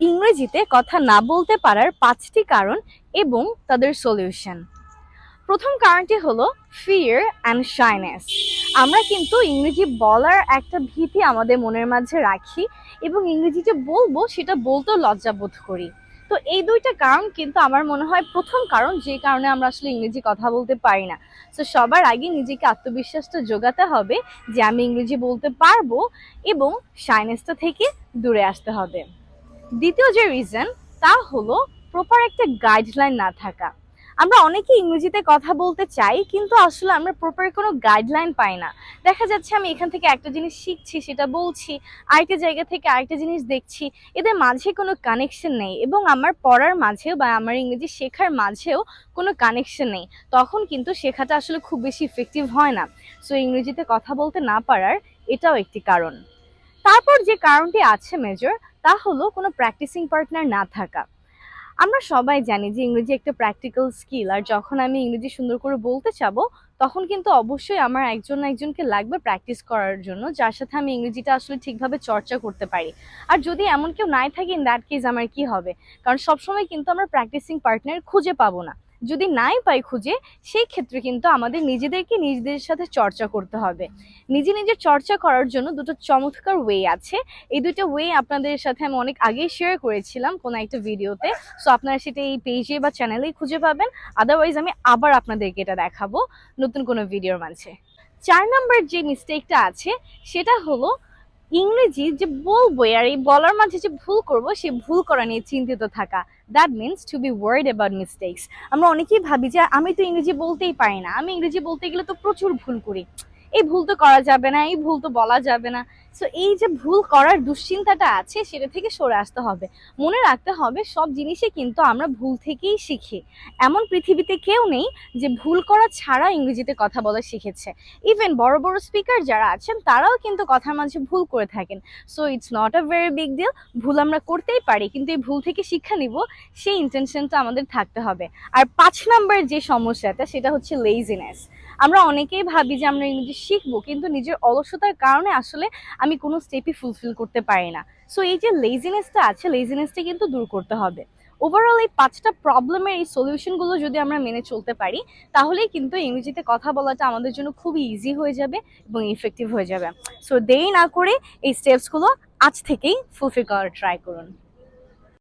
ইংরেজিতে কথা না বলতে পারার পাঁচটি কারণ এবং তাদের সলিউশন প্রথম কারণটি হলো ফিয়ার অ্যান্ড শাইনেস আমরা কিন্তু ইংরেজি বলার একটা ভীতি আমাদের মনের মাঝে রাখি এবং ইংরেজি যে বলব সেটা বলতেও লজ্জাবোধ করি। তো এই দুইটা কারণ কিন্তু আমার মনে হয় প্রথম কারণ, যে কারণে আমরা আসলে ইংরেজি কথা বলতে পারি না। তো সবার আগে নিজেকে আত্মবিশ্বাসটা যোগাতে হবে যে আমি ইংরেজি বলতে পারব এবং শাইনেসটা থেকে দূরে আসতে হবে। দ্বিতীয় যে রিজন তা হলো প্রপার একটা গাইডলাইন না থাকা। আমরা অনেকে ইংরেজিতে কথা বলতে চাই, কিন্তু আসলে আমরা প্রপার কোনো গাইডলাইন পাই না। দেখা যাচ্ছে আমি এখান থেকে একটা জিনিস শিখছি, সেটা বলছি, আরেকটা জায়গা থেকে আরেকটা জিনিস দেখছি, এদের মাঝে কোনো কানেকশন নেই এবং আমার পড়ার মাঝেও বা আমার ইংরেজি শেখার মাঝেও কোনো কানেকশন নেই। তখন কিন্তু শেখাটা আসলে খুব বেশি ইফেক্টিভ হয় না। সো ইংরেজিতে কথা বলতে না পারার এটাও একটি কারণ। তারপর যে কারণটি আছে, মেজর, তা হলো কোনো প্র্যাকটিসিং পার্টনার না থাকা। আমরা সবাই জানি যে ইংরেজি একটা প্র্যাকটিক্যাল স্কিল আর যখন আমি ইংরেজি সুন্দর করে বলতে চাবো, তখন কিন্তু অবশ্যই আমার একজন একজনকে লাগবে প্র্যাকটিস করার জন্য, যার সাথে আমি ইংরেজিটা আসলে ঠিকভাবে চর্চা করতে পারি। আর যদি এমন কেউ নাই থাকে ইন দ্যাট কেস আমার কি হবে? কারণ সবসময় কিন্তু আমরা প্র্যাকটিসিং পার্টনার খুঁজে পাবো না। যদি নাই পাই খুঁজে, সেই ক্ষেত্রে কিন্তু আমাদের নিজেদেরকে নিজেদের সাথে চর্চা করতে হবে। নিজে নিজের চর্চা করার জন্য দুটো চমৎকার ওয়ে আছে। এই দুটো ওয়ে আপনাদের সাথে আমি অনেক আগেই শেয়ার করেছিলাম কোনো একটা ভিডিওতে সো আপনারা সেটা এই পেজে বা চ্যানেলেই খুঁজে পাবেন। আদারওয়াইজ আমি আবার আপনাদেরকে এটা দেখাবো নতুন কোনো ভিডিওর মাঝে। চার নাম্বার যে মিস্টেকটা আছে, সেটা হলো ইংরেজি যে বলব আর এই বলার মাঝে যে ভুল করব, সে ভুল করা নিয়ে চিন্তিত থাকা। That means to be worried about mistakes আমরা অনেকেই ভাবি যে আমি তো ইংরেজি বলতেই পারি না। আমি ইংরেজি বলতে গেলে তো প্রচুর ভুল করি। এই ভুল তো করা যাবে না, এই ভুল তো বলা যাবে না। সো এই যে ভুল করার দুশ্চিন্তাটা আছে, সেটা থেকে সরে আসতে হবে। মনে রাখতে হবে, সব জিনিসে কিন্তু আমরা ভুল থেকেই শিখি। এমন পৃথিবীতে কেউ নেই যে ভুল করা ছাড়া ইংরেজিতে কথা বলা শিখেছে। ইভেন বড় বড় স্পিকার যারা আছেন, তারাও কিন্তু কথার মাঝে ভুল করে থাকেন। So it's not a very big deal ভুল আমরা করতেই পারি, কিন্তু এই ভুল থেকে শিক্ষা নিব, সেই ইন্টেনশনটা আমাদের থাকতে হবে। আর পাঁচ নাম্বার যে সমস্যাটা, সেটা হচ্ছে লেজিনেস আমরা অনেকেই ভাবি যে আমরা ইংরেজি শিখব, কিন্তু নিজের অলসতার কারণে আসলে আমি কোনো স্টেপই ফুলফিল করতে পারি না। সো এই যে লেজিনেসটা আছে লেজিনেসটা কিন্তু দূর করতে হবে। ওভারঅল এই পাঁচটা প্রবলেমের এই সলিউশনগুলো যদি আমরা মেনে চলতে পারি, তাহলেই কিন্তু ইংরেজিতে কথা বলাটা আমাদের জন্য খুবই ইজি হয়ে যাবে এবং ইফেক্টিভ হয়ে যাবে। সো দেরি না করে এই স্টেপসগুলো আজ থেকেই ফুলফিল করার ট্রাই করুন।